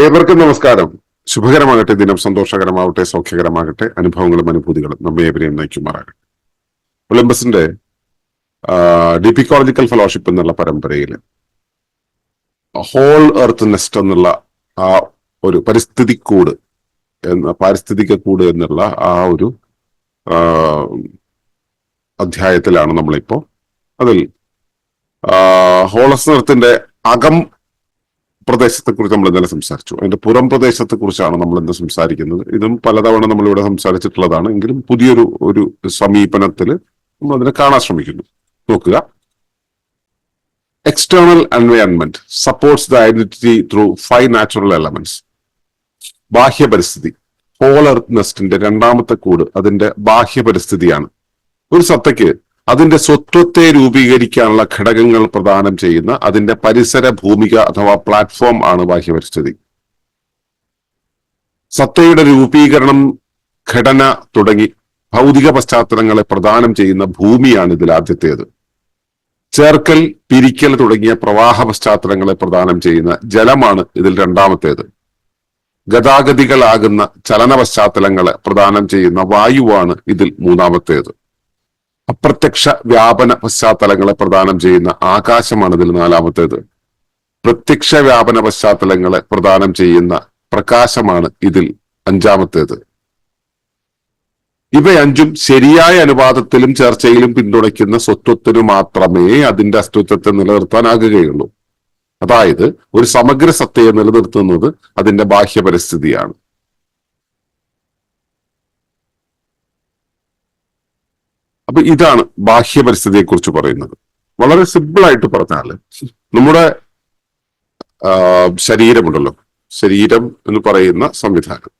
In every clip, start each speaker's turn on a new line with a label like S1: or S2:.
S1: ഏവർക്കും നമസ്കാരം. ശുഭകരമാകട്ടെ ദിനം സന്തോഷകരമാവട്ടെ സൗഖ്യകരമാകട്ടെ അനുഭവങ്ങളും അനുഭൂതികളും നമ്മെ ഏവരെയും നയിക്കുമാറാകട്ടെ. ഒളിമ്പസിന്റെ ഡിപ്പിക്കോളജിക്കൽ ഫെലോഷിപ്പ് എന്നുള്ള പരമ്പരയിൽ ഹോൾ എർത്ത് നെസ്റ്റ് എന്നുള്ള ആ ഒരു പരിസ്ഥിതി കൂട് എന്ന പാരിസ്ഥിതിക കൂട് എന്നുള്ള ആ ഒരു അധ്യായത്തിലാണ് നമ്മളിപ്പോ. അതിൽ ഹോളസ് എർത്തിന്റെ അകം പ്രദേശത്തെ കുറിച്ച് നമ്മൾ ഇന്നലെ സംസാരിച്ചു. അതിന്റെ പുറം പ്രദേശത്തെ കുറിച്ചാണ് നമ്മൾ ഇന്ന് സംസാരിക്കുന്നത്. ഇതും പലതവണ നമ്മൾ ഇവിടെ സംസാരിച്ചിട്ടുള്ളതാണ്. എങ്കിലും പുതിയൊരു ഒരു സമീപനത്തിൽ നമ്മൾ അതിനെ കാണാൻ ശ്രമിക്കുന്നു. നോക്കുക. External environment supports the identity through five natural elements ബാഹ്യ പരിസ്ഥിതി. പോളർ നെസ്റ്റിന്റെ രണ്ടാമത്തെ കൂട് അതിന്റെ ബാഹ്യ പരിസ്ഥിതിയാണ്. ഒരു സത്തയ്ക്ക് അതിന്റെ സ്വത്വത്തെ രൂപീകരിക്കാനുള്ള ഘടകങ്ങൾ പ്രദാനം ചെയ്യുന്ന അതിന്റെ പരിസര ഭൂമിക അഥവാ പ്ലാറ്റ്ഫോം ആണ് ബാഹ്യപരിസ്ഥിതി. സത്തയുടെ രൂപീകരണം ഘടന തുടങ്ങി ഭൗതിക പശ്ചാത്തലങ്ങളെ പ്രദാനം ചെയ്യുന്ന ഭൂമിയാണ് ഇതിൽ ആദ്യത്തേത്. ചേർക്കൽ പിരിക്കൽ തുടങ്ങിയ പ്രവാഹ പശ്ചാത്തലങ്ങളെ പ്രദാനം ചെയ്യുന്ന ജലമാണ് ഇതിൽ രണ്ടാമത്തേത്. ഗതാഗതികളാകുന്ന ചലന പശ്ചാത്തലങ്ങളെ പ്രദാനം ചെയ്യുന്ന വായുവാണ് ഇതിൽ മൂന്നാമത്തേത്. അപ്രത്യക്ഷ വ്യാപന പശ്ചാത്തലങ്ങളെ പ്രദാനം ചെയ്യുന്ന ആകാശമാണ് ഇതിൽ നാലാമത്തേത്. പ്രത്യക്ഷ വ്യാപന പശ്ചാത്തലങ്ങളെ പ്രദാനം ചെയ്യുന്ന പ്രകാശമാണ് ഇതിൽ അഞ്ചാമത്തേത്. ഇവയഞ്ചും ശരിയായ അനുപാതത്തിലും ചർച്ചയിലും പിന്തുണയ്ക്കുന്ന സ്വത്വത്തിനു മാത്രമേ അതിന്റെ അസ്തിത്വത്തെ നിലനിർത്താനാകുകയുള്ളൂ. അതായത് ഒരു സമഗ്ര സത്തയെ നിലനിർത്തുന്നത് അതിന്റെ ബാഹ്യ പരിസ്ഥിതിയാണ് അപ്പൊ ഇതാണ് ബാഹ്യ പരിസ്ഥിതിയെ കുറിച്ച് പറയുന്നത്. വളരെ സിമ്പിൾ ആയിട്ട് പറഞ്ഞാൽ നമ്മുടെ ശരീരമുണ്ടല്ലോ. ശരീരം എന്ന് പറയുന്ന സംവിധാനം.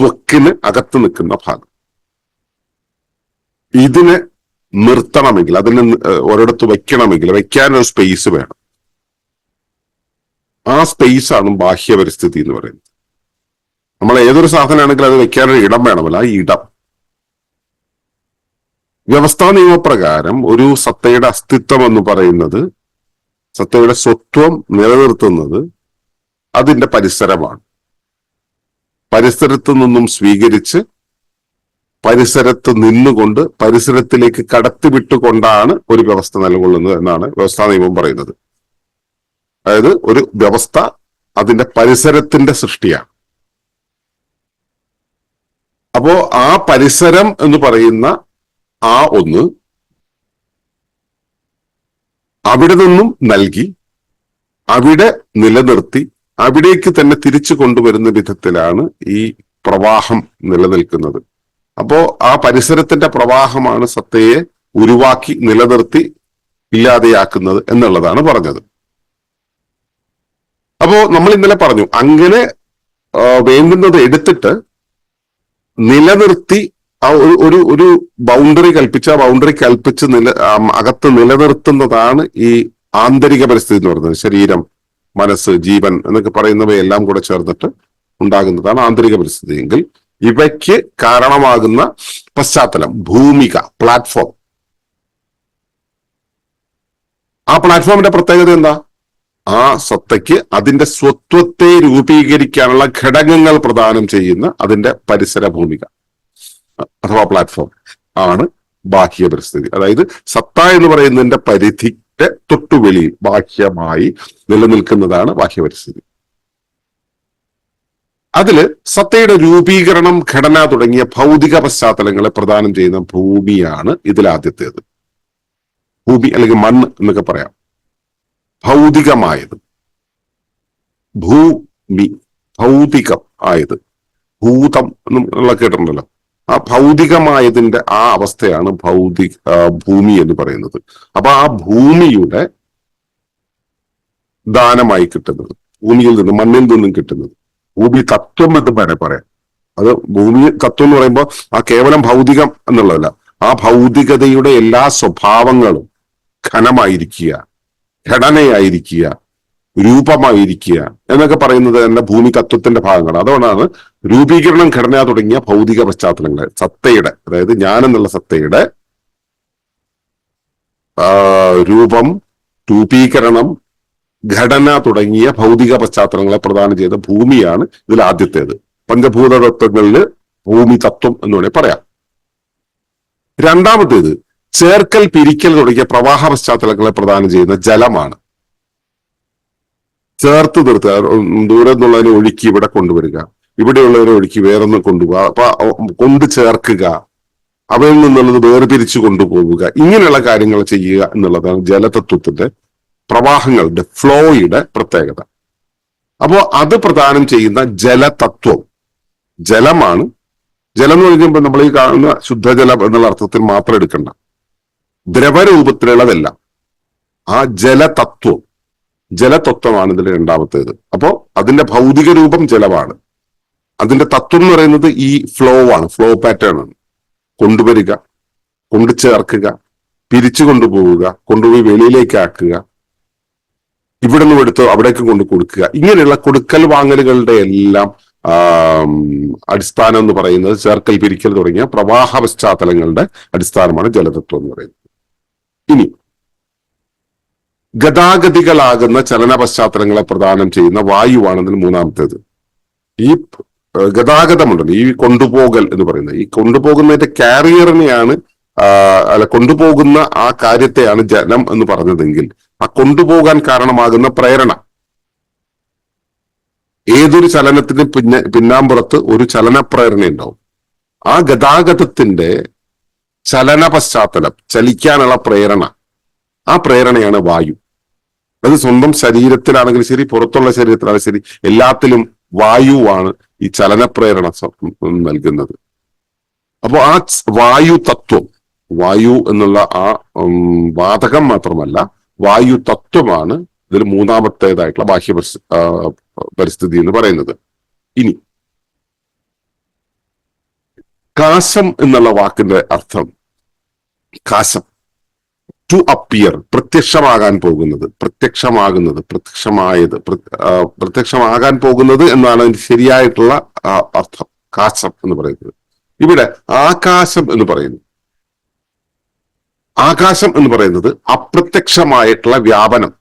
S1: ത്വക്കിന് അകത്ത് നിൽക്കുന്ന ഭാഗം. ഇതിനെ നിർത്തണമെങ്കിൽ അതിനെ ഒരിടത്ത് വയ്ക്കണമെങ്കിൽ ഒരിടത്ത് ഒരു സ്പേസ് വേണം. ആ സ്പേസ് ആണ് ബാഹ്യ പരിസ്ഥിതി എന്ന് പറയുന്നത്. നമ്മൾ ഏതൊരു സാധനമാണെങ്കിലും അത് വെക്കാനൊരു ഇടം വേണമല്ലോ. ആ ഇടം. വ്യവസ്ഥാ നിയമപ്രകാരം ഒരു സത്തയുടെ അസ്തിത്വം എന്ന് പറയുന്നത് സത്തയുടെ സ്വത്വം നിലനിർത്തുന്നത് അതിന്റെ പരിസരമാണ്. പരിസരത്തു നിന്നും സ്വീകരിച്ച് പരിസരത്ത് നിന്നുകൊണ്ട് പരിസരത്തിലേക്ക് കടത്തിവിട്ടുകൊണ്ടാണ് ഒരു വ്യവസ്ഥ നിലകൊള്ളുന്നത് എന്നാണ് വ്യവസ്ഥാ നിയമം പറയുന്നത്. അതായത് ഒരു വ്യവസ്ഥ അതിന്റെ പരിസരത്തിന്റെ സൃഷ്ടിയാണ്. അപ്പോ ആ പരിസരം എന്ന് പറയുന്ന ആ ഒന്ന് അവിടെ നിന്നും നൽകി അവിടെ നിലനിർത്തി അവിടേക്ക് തന്നെ തിരിച്ചു കൊണ്ടുവരുന്ന വിധത്തിലാണ് ഈ പ്രവാഹം നിലനിൽക്കുന്നത്. അപ്പോ ആ പരിസരത്തിന്റെ പ്രവാഹമാണ് സത്തയെ ഉരുവാക്കി നിലനിർത്തി ഇല്ലാതെയാക്കുന്നത് എന്നുള്ളതാണ് പറഞ്ഞത്. അപ്പോ നമ്മൾ ഇന്നലെ പറഞ്ഞു അങ്ങനെ വേണ്ടുന്നത് എടുത്തിട്ട് നിലനിർത്തി ആ ഒരു ഒരു ഒരു ബൗണ്ടറി കൽപ്പിച്ച് ആ ബൗണ്ടറി കൽപ്പിച്ച് നില അകത്ത് നിലനിർത്തുന്നതാണ് ഈ ആന്തരിക പരിസ്ഥിതി എന്ന് പറയുന്നത്. ശരീരം മനസ്സ് ജീവൻ എന്നൊക്കെ പറയുന്നവയെല്ലാം കൂടെ ചേർന്നിട്ട് ഉണ്ടാകുന്നതാണ് ആന്തരിക പരിസ്ഥിതി. എങ്കിൽ ഇവയ്ക്ക് കാരണമാകുന്ന പശ്ചാത്തലം ഭൂമിക പ്ലാറ്റ്ഫോം ആ പ്ലാറ്റ്ഫോമിന്റെ പ്രത്യേകത എന്താ? ആ സത്തയ്ക്ക് അതിന്റെ സ്വത്വത്തെ രൂപീകരിക്കാനുള്ള ഘടകങ്ങൾ പ്രദാനം ചെയ്യുന്ന അതിന്റെ പരിസര ഭൂമിക. അഥവാ പ്ലാറ്റ്ഫോം ആണ് ബാഹ്യ പരിസ്ഥിതി. അതായത് സത്ത എന്ന് പറയുന്നതിന്റെ പരിധിക്ക് തൊട്ടുവെളിയിൽ ബാഹ്യമായി നിലനിൽക്കുന്നതാണ് ബാഹ്യ പരിസ്ഥിതി. അതിൽ സത്തയുടെ രൂപീകരണം ഘടന തുടങ്ങിയ ഭൗതിക പശ്ചാത്തലങ്ങളെ പ്രദാനം ചെയ്യുന്ന ഭൂമിയാണ് ഇതിൽ ആദ്യത്തേത്. ഭൂമി അല്ലെങ്കിൽ മണ്ണ് എന്നൊക്കെ പറയാം. ഭൗതികമായത്. ഭൂമി ഭൗതികം ആയത്. ഭൂതം എന്നുള്ള കേട്ടിട്ടുണ്ടല്ലോ. ആ ഭൗതികമായതിന്റെ ആ അവസ്ഥയാണ് ഭൗതിക ഭൂമി എന്ന് പറയുന്നത്. അപ്പൊ ആ ഭൂമിയുടെ ദാനമായി കിട്ടുന്നത് ഭൂമിയിൽ നിന്നും മണ്ണിൽ നിന്നും കിട്ടുന്നത്. ഭൂമി തത്വം എന്ന് വേണേ പറയാം. അത് ഭൂമി തത്വം എന്ന് പറയുമ്പോൾ ആ കേവലം ഭൗതികം എന്നുള്ളതല്ല ആ ഭൗതികതയുടെ എല്ലാ സ്വഭാവങ്ങളും ഘനമായിരിക്കുക ഘടനയായിരിക്കുക രൂപമായിരിക്കുക എന്നൊക്കെ പറയുന്നത് തന്നെ ഭൂമി തത്വത്തിന്റെ ഭാഗങ്ങളാണ്. അതുകൊണ്ടാണ് രൂപീകരണം ഘടന തുടങ്ങിയ ഭൗതിക പശ്ചാത്തലങ്ങൾ. സത്തയുടെ അതായത് ഞാൻ എന്നുള്ള സത്തയുടെ രൂപം രൂപീകരണം ഘടന തുടങ്ങിയ ഭൗതിക പശ്ചാത്തലങ്ങളെ പ്രദാനം ചെയ്ത ഭൂമിയാണ് ഇതിൽ ആദ്യത്തേത്. പഞ്ചഭൂത തത്വങ്ങളിൽ ഭൂമി തത്വം എന്ന് വേണേൽ പറയാം. രണ്ടാമത്തേത് ചേർക്കൽ പിരിക്കൽ തുടങ്ങിയ പ്രവാഹ പശ്ചാത്തലങ്ങളെ പ്രദാനം ചെയ്യുന്ന ജലമാണ്. ചേർത്ത് നിർത്തുക ദൂരെ നിന്നുള്ളതിനെ ഒഴുക്കി ഇവിടെ കൊണ്ടുവരിക. ഇവിടെയുള്ളതിനെ ഒഴുക്കി വേറൊന്ന് കൊണ്ടുപോകുക കൊണ്ട് ചേർക്കുക. അവയിൽ നിന്നുള്ളത് വേർതിരിച്ചു കൊണ്ടുപോവുക. ഇങ്ങനെയുള്ള കാര്യങ്ങൾ ചെയ്യുക എന്നുള്ളതാണ് ജലതത്വത്തിന്റെ പ്രവാഹങ്ങളുടെ ഫ്ലോയുടെ പ്രത്യേകത. അപ്പോ അത് പ്രദാനം ചെയ്യുന്ന ജലതത്വം. ജലമാണ്. ജലം എന്ന് പറയുമ്പോൾ നമ്മൾ ഈ കാണുന്ന ശുദ്ധജലം എന്നുള്ള അർത്ഥത്തിൽ മാത്രം എടുക്കണ്ട. ദ്രവരൂപത്തിലുള്ളതല്ല. ആ ജലതത്വം. ജലതത്വമാണ് ഇതിന്റെ രണ്ടാമത്തേത്. അപ്പോ അതിന്റെ ഭൗതിക രൂപം ജലമാണ്. അതിന്റെ തത്വം എന്ന് പറയുന്നത് ഈ ഫ്ലോ ആണ്. ഫ്ലോ പാറ്റേൺ ആണ്. കൊണ്ടുവരിക കൊണ്ടു ചേർക്കുക പിരിച്ചു കൊണ്ടുപോവുക കൊണ്ടുപോയി വെളിയിലേക്ക് ആക്കുക ഇവിടെ നിന്ന് എടുത്ത് അവിടേക്ക് കൊണ്ട് കൊടുക്കുക. ഇങ്ങനെയുള്ള കൊടുക്കൽ വാങ്ങലുകളുടെ എല്ലാം അടിസ്ഥാനം എന്ന് പറയുന്നത് ചേർക്കൽ പിരിക്കൽ തുടങ്ങിയ പ്രവാഹ പശ്ചാത്തലങ്ങളുടെ അടിസ്ഥാനമാണ് ജലതത്വം എന്ന് പറയുന്നത്. ഇനി ഗതാഗതികളാകുന്ന ചലന പശ്ചാത്തലങ്ങളെ പ്രദാനം ചെയ്യുന്ന വായുവാണ് ഇതിന് മൂന്നാമത്തേത്. ഈ ഗതാഗതമുണ്ടല്ലോ. ഈ കൊണ്ടുപോകൽ എന്ന് പറയുന്നത്. ഈ കൊണ്ടുപോകുന്നതിന്റെ കാരിയറിനെയാണ് അല്ല കൊണ്ടുപോകുന്ന ആ കാര്യത്തെയാണ് ജനം എന്ന് പറഞ്ഞതെങ്കിൽ ആ കൊണ്ടുപോകാൻ കാരണമാകുന്ന പ്രേരണ. ഏതൊരു ചലനത്തിന് പിന്നെ പിന്നാമ്പുറത്ത് ഒരു ചലന പ്രേരണ ഉണ്ടാവും. ആ ഗതാഗതത്തിന്റെ ചലന പശ്ചാത്തലം ചലിക്കാനുള്ള പ്രേരണ ആ പ്രേരണയാണ് വായു. അത് സ്വന്തം ശരീരത്തിലാണെങ്കിലും ശരി പുറത്തുള്ള ശരീരത്തിലാണെങ്കിലും ശരി എല്ലാത്തിലും വായുവാണ് ഈ ചലന പ്രേരണ സ്വ- നൽകുന്നത്. അപ്പോൾ ആ വായു തത്വം വായു എന്നുള്ള ആ വാതകം മാത്രമല്ല വായു തത്വമാണ് ഇതിൽ മൂന്നാമത്തേതായിട്ടുള്ള ബാഹ്യ പരിസ്ഥിതി എന്ന് പറയുന്നത്. ഇനി കാശം എന്നുള്ള വാക്കിന്റെ അർത്ഥം കാശം. ടു അപ്പിയർ പ്രത്യക്ഷമാകാൻ പോകുന്നത്. പ്രത്യക്ഷമാകുന്നത് പ്രത്യക്ഷമായത് പ്രത്യക്ഷമാകാൻ പോകുന്നത് എന്നാണ് അതിന്റെ ശരിയായിട്ടുള്ള അർത്ഥം. കാശം എന്ന് പറയുന്നത്. ഇവിടെ ആകാശം എന്ന് പറയുന്നു. ആകാശം എന്ന് പറയുന്നത് അപ്രത്യക്ഷമായിട്ടുള്ള വ്യാപനം.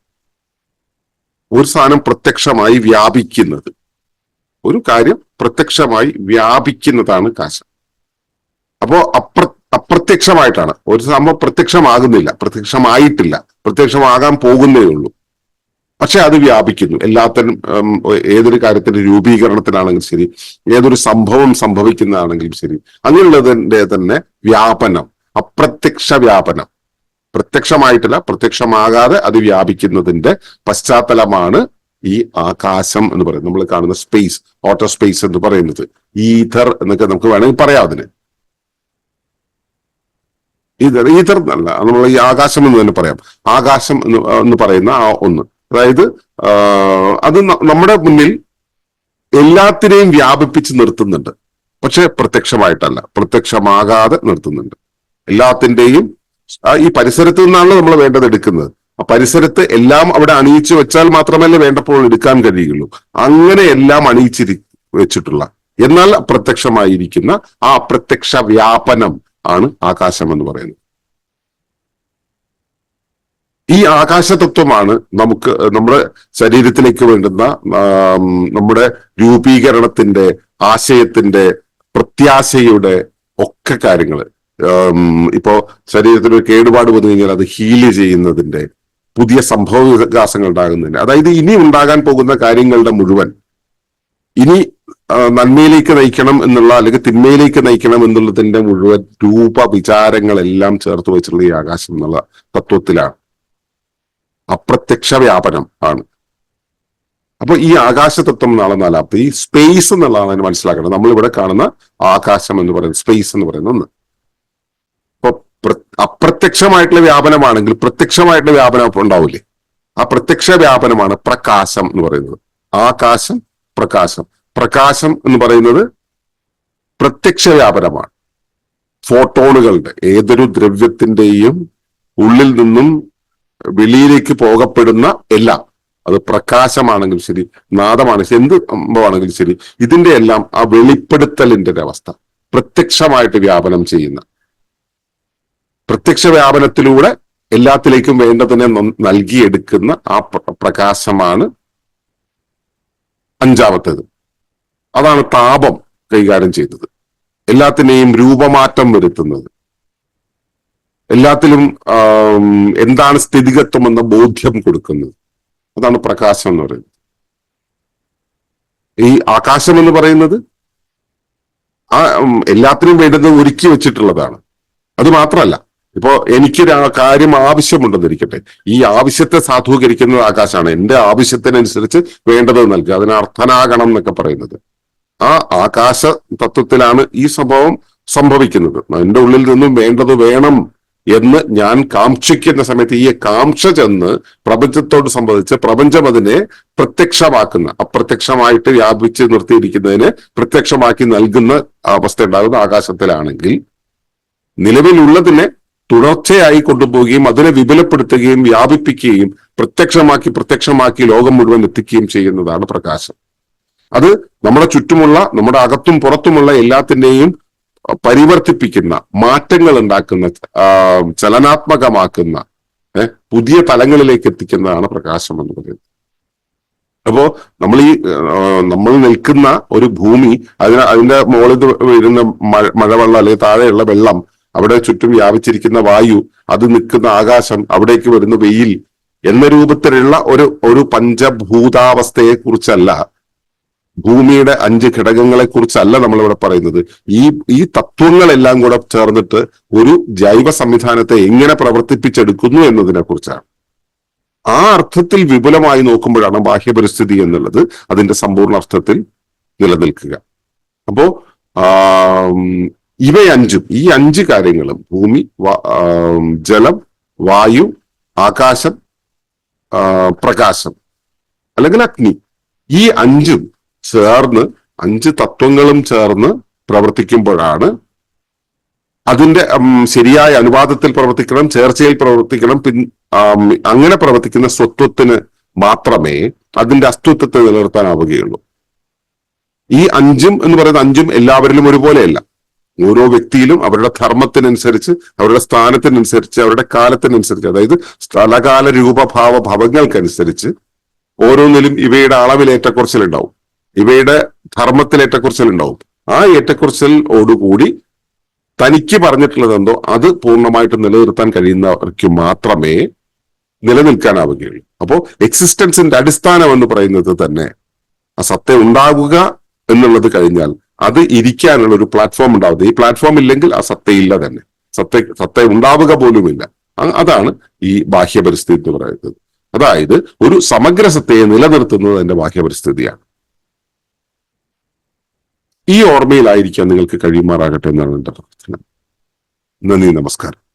S1: ഒരു സാധനം പ്രത്യക്ഷമായി വ്യാപിക്കുന്നത്. ഒരു കാര്യം പ്രത്യക്ഷമായി വ്യാപിക്കുന്നതാണ് കാശം. അപ്പോ അപ്ര അപ്രത്യക്ഷമായിട്ടാണ് ഒരു സംഭവം പ്രത്യക്ഷമാകുന്നില്ല. പ്രത്യക്ഷമായിട്ടില്ല. പ്രത്യക്ഷമാകാൻ പോകുന്നേ ഉള്ളൂ. പക്ഷെ അത് വ്യാപിക്കുന്നു. എല്ലാത്തിനും ഏതൊരു കാര്യത്തിന്റെ രൂപീകരണത്തിനാണെങ്കിലും ശരി ഏതൊരു സംഭവം സംഭവിക്കുന്നതാണെങ്കിലും ശരി അങ്ങനെയുള്ളതിന്റെ തന്നെ വ്യാപനം അപ്രത്യക്ഷ വ്യാപനം. പ്രത്യക്ഷമായിട്ടില്ല പ്രത്യക്ഷമാകാതെ അത് വ്യാപിക്കുന്നതിന്റെ പശ്ചാത്തലമാണ് ഈ ആകാശം എന്ന് പറയുന്നത്. നമ്മൾ കാണുന്ന സ്പേസ് ഓട്ടോ സ്പേസ് എന്ന് പറയുന്നത്. ഈഥർ എന്നൊക്കെ നമുക്ക് വേണമെങ്കിൽ പറയാം അതിന്. ഈഥർ ഈതർ എന്നല്ല നമ്മൾ ഈ ആകാശം എന്ന് തന്നെ പറയാം. ആകാശം എന്ന് എന്ന് പറയുന്ന ആ ഒന്ന്. അതായത് അത് നമ്മുടെ മുന്നിൽ എല്ലാത്തിനെയും വ്യാപിപ്പിച്ച് നിർത്തുന്നുണ്ട്. പക്ഷെ പ്രത്യക്ഷമായിട്ടല്ല. പ്രത്യക്ഷമാകാതെ നിർത്തുന്നുണ്ട്. എല്ലാത്തിന്റെയും ഈ പരിസരത്ത് നിന്നാണ് നമ്മൾ വേണ്ടത് എടുക്കുന്നത്. ആ പരിസരത്ത് എല്ലാം അവിടെ അണിയിച്ചു വെച്ചാൽ മാത്രമല്ലേ വേണ്ടപ്പോൾ എടുക്കാൻ കഴിയുള്ളൂ. അങ്ങനെ എല്ലാം അണിയിച്ചിരി വെച്ചിട്ടുള്ള എന്നാൽ പ്രത്യക്ഷമായിരിക്കുന്ന ആ അപ്രത്യക്ഷ വ്യാപനം ആണ് ആകാശം എന്ന് പറയുന്നത്. ഈ ആകാശ തത്വമാണ് നമുക്ക് നമ്മുടെ ശരീരത്തിലേക്ക് വേണ്ടുന്ന നമ്മുടെ രൂപീകരണത്തിന്റെ ആശയത്തിന്റെ പ്രത്യാശയുടെ ഒക്കെ കാര്യങ്ങൾ ഇപ്പോ ശരീരത്തിന് ഒരു കേടുപാട് വന്നു കഴിഞ്ഞാൽ അത് ഹീൽ ചെയ്യുന്നതിന്റെ പുതിയ സംഭവ വികാസങ്ങൾ ഉണ്ടാകുന്നതിന്റെ അതായത് ഇനി ഉണ്ടാകാൻ പോകുന്ന കാര്യങ്ങളുടെ മുഴുവൻ ഇനി നന്മയിലേക്ക് നയിക്കണം എന്നുള്ള അല്ലെങ്കിൽ തിന്മയിലേക്ക് നയിക്കണം എന്നുള്ളതിന്റെ മുഴുവൻ രൂപ വിചാരങ്ങളെല്ലാം ചേർത്ത് വെച്ചിട്ടുള്ള ഈ ആകാശം എന്നുള്ള തത്വത്തിലാണ്. അപ്രത്യക്ഷ വ്യാപനം ആണ്. അപ്പൊ ഈ ആകാശതത്വം എന്നാണ് നാലാമത്തെ ഈ സ്പേസ് എന്നുള്ളതാണ് അതിന് മനസ്സിലാക്കേണ്ടത്. നമ്മളിവിടെ കാണുന്ന ആകാശം എന്ന് പറയുന്നത് സ്പേസ് എന്ന് പറയുന്ന ഒന്ന്. അപ്പൊ അപ്രത്യക്ഷമായിട്ടുള്ള വ്യാപനമാണെങ്കിൽ പ്രത്യക്ഷമായിട്ടുള്ള വ്യാപനം ഉണ്ടാവില്ലേ? ആ പ്രത്യക്ഷ വ്യാപനമാണ് പ്രകാശം എന്ന് പറയുന്നത്. ആകാശം പ്രകാശം. പ്രകാശം എന്ന് പറയുന്നത് പ്രത്യക്ഷ വ്യാപനമാണ് ഫോട്ടോണുകളുടെ ഏതൊരു ദ്രവ്യത്തിന്റെയും ഉള്ളിൽ നിന്നും വെളിയിലേക്ക് പോകപ്പെടുന്ന എല്ലാം. അത് പ്രകാശമാണെങ്കിലും ശരി നാദമാണ് എന്ത് സംഭവമാണെങ്കിലും ശരി ഇതിന്റെ എല്ലാം ആ വെളിപ്പെടുത്തലിന്റെ അവസ്ഥ. പ്രത്യക്ഷമായിട്ട് വ്യാപനം ചെയ്യുന്ന. പ്രത്യക്ഷ വ്യാപനത്തിലൂടെ എല്ലാത്തിലേക്കും വേണ്ടതിനെ നൽകിയെടുക്കുന്ന ആ പ്രകാശമാണ് അഞ്ചാമത്തേത്. അതാണ് താപം കൈകാര്യം ചെയ്യുന്നത് എല്ലാത്തിനെയും രൂപമാറ്റം വരുത്തുന്നത്. എല്ലാത്തിലും എന്താണ് സ്ഥിതിഗത്വം എന്ന ബോധ്യം കൊടുക്കുന്നത്. അതാണ് പ്രകാശം എന്ന് പറയുന്നത്. ഈ ആകാശം എന്ന് പറയുന്നത് ആ എല്ലാത്തിനും വേണ്ടത് ഒരുക്കി വെച്ചിട്ടുള്ളതാണ്. അത് മാത്രമല്ല ഇപ്പോ എനിക്കൊരു കാര്യം ആവശ്യമുണ്ടെന്നിരിക്കട്ടെ ഈ ആവശ്യത്തെ സാധൂകരിക്കുന്നത് ആകാശാണ് എന്റെ ആവശ്യത്തിനനുസരിച്ച് വേണ്ടത് നൽകുക. അതിന് അർത്ഥനാകണം എന്നൊക്കെ പറയുന്നത്. ആ ആകാശ തത്വത്തിലാണ് ഈ സംഭവം സംഭവിക്കുന്നത്. എന്റെ ഉള്ളിൽ നിന്നും വേണ്ടത് വേണം എന്ന് ഞാൻ കാക്ഷിക്കുന്ന സമയത്ത് ഈ കാംക്ഷ ചെന്ന് പ്രപഞ്ചത്തോട് സംബന്ധിച്ച് പ്രപഞ്ചം അതിനെ പ്രത്യക്ഷമാക്കുന്ന അപ്രത്യക്ഷമായിട്ട് വ്യാപിച്ച് നിർത്തിയിരിക്കുന്നതിന് പ്രത്യക്ഷമാക്കി നൽകുന്ന അവസ്ഥ ഉണ്ടാകുന്ന ആകാശത്തിലാണെങ്കിൽ നിലവിലുള്ളതിനെ തുടർച്ചയായി കൊണ്ടുപോവുകയും അതിനെ വിപുലപ്പെടുത്തുകയും വ്യാപിപ്പിക്കുകയും പ്രത്യക്ഷമാക്കി പ്രത്യക്ഷമാക്കി ലോകം മുഴുവൻ എത്തിക്കുകയും ചെയ്യുന്നതാണ് പ്രകാശം. അത് നമ്മുടെ ചുറ്റുമുള്ള നമ്മുടെ അകത്തും പുറത്തുമുള്ള എല്ലാത്തിന്റെയും പരിവർത്തിപ്പിക്കുന്ന മാറ്റങ്ങൾ ഉണ്ടാക്കുന്ന ചലനാത്മകമാക്കുന്ന പുതിയ തലങ്ങളിലേക്ക് എത്തിക്കുന്നതാണ് പ്രകാശം എന്ന് പറയുന്നത്. അപ്പോ നമ്മൾ ഈ നമ്മൾ നിൽക്കുന്ന ഒരു ഭൂമി അതിന് അതിന്റെ മുകളിൽ വരുന്ന മഴ മഴവെള്ളം അല്ലെങ്കിൽ താഴെയുള്ള വെള്ളം അവിടെ ചുറ്റും വ്യാപിച്ചിരിക്കുന്ന വായു അത് നിൽക്കുന്ന ആകാശം അവിടേക്ക് വരുന്ന വെയിൽ എന്ന രൂപത്തിലുള്ള ഒരു ഒരു പഞ്ചഭൂതാവസ്ഥയെ കുറിച്ചല്ല ഭൂമിയുടെ അഞ്ച് ഘടകങ്ങളെ കുറിച്ചല്ല നമ്മളിവിടെ പറയുന്നത്. ഈ ഈ തത്വങ്ങളെല്ലാം കൂടെ ചേർന്നിട്ട് ഒരു ജൈവ സംവിധാനത്തെ എങ്ങനെ പ്രവർത്തിപ്പിച്ചെടുക്കുന്നു എന്നതിനെ കുറിച്ചാണ് ആ അർത്ഥത്തിൽ വിപുലമായി നോക്കുമ്പോഴാണ് ബാഹ്യപരിസ്ഥിതി എന്നുള്ളത് അതിന്റെ സമ്പൂർണ അർത്ഥത്തിൽ നിലനിൽക്കുക. അപ്പോ ഇവയഞ്ചും ഈ അഞ്ച് കാര്യങ്ങളും ഭൂമി ജലം വായു ആകാശം പ്രകാശം അല്ലെങ്കിൽ അഗ്നി. ഈ അഞ്ചും ചേർന്ന് അഞ്ച് തത്വങ്ങളും ചേർന്ന് പ്രവർത്തിക്കുമ്പോഴാണ് അതിന്റെ ശരിയായ അനുവാദത്തിൽ പ്രവർത്തിക്കണം ചേർച്ചയിൽ പ്രവർത്തിക്കണം പിൻ അങ്ങനെ പ്രവർത്തിക്കുന്ന സ്വത്വത്തിന് മാത്രമേ അതിന്റെ അസ്തിത്വത്തെ നിലനിർത്താനാവുകയുള്ളൂ. ഈ അഞ്ചും എന്ന് പറയുന്ന അഞ്ചും എല്ലാവരിലും ഒരുപോലെയല്ല. ഓരോ വ്യക്തിയിലും അവരുടെ ധർമ്മത്തിനനുസരിച്ച് അവരുടെ സ്ഥാനത്തിനനുസരിച്ച് അവരുടെ കാലത്തിനനുസരിച്ച് അതായത് സ്ഥലകാല രൂപഭാവ ഭവങ്ങൾക്കനുസരിച്ച് ഓരോന്നിലും ഇവയുടെ അളവിൽ ഏറ്റക്കുറച്ചിലുണ്ടാവും ഇവയുടെ ധർമ്മത്തിൽ ഏറ്റക്കുറച്ചിലുണ്ടാവും ആ ഏറ്റക്കുറച്ചിലോടുകൂടി തനിക്ക് പറഞ്ഞിട്ടുള്ളതെന്തോ അത് പൂർണമായിട്ട് നിലനിർത്താൻ കഴിയുന്നവർക്ക് മാത്രമേ നിലനിൽക്കാനാവുകയുള്ളൂ. അപ്പോൾ എക്സിസ്റ്റൻസിന്റെ അടിസ്ഥാനം എന്ന് പറയുന്നത് തന്നെ ആ സത്യം ഉണ്ടാകുക എന്നുള്ളത് കഴിഞ്ഞാൽ അത് ഇരിക്കാനുള്ള ഒരു പ്ലാറ്റ്ഫോം ഉണ്ടാവുന്നത് ഈ പ്ലാറ്റ്ഫോം ഇല്ലെങ്കിൽ ആ സത്തയില്ല തന്നെ. സത്ത സത്ത ഉണ്ടാവുക പോലുമില്ല. അതാണ് ഈ ബാഹ്യപരിസ്ഥിതി എന്ന് പറയുന്നത്. അതായത് ഒരു സമഗ്ര സത്തയെ നിലനിർത്തുന്നത് എന്റെ ബാഹ്യപരിസ്ഥിതിയാണ്. ഈ ഓർമ്മയിലായിരിക്കാൻ നിങ്ങൾക്ക് കഴിയുമാറാകട്ടെ എന്നാണ് എന്റെ പ്രാർത്ഥന. നന്ദി നമസ്കാരം.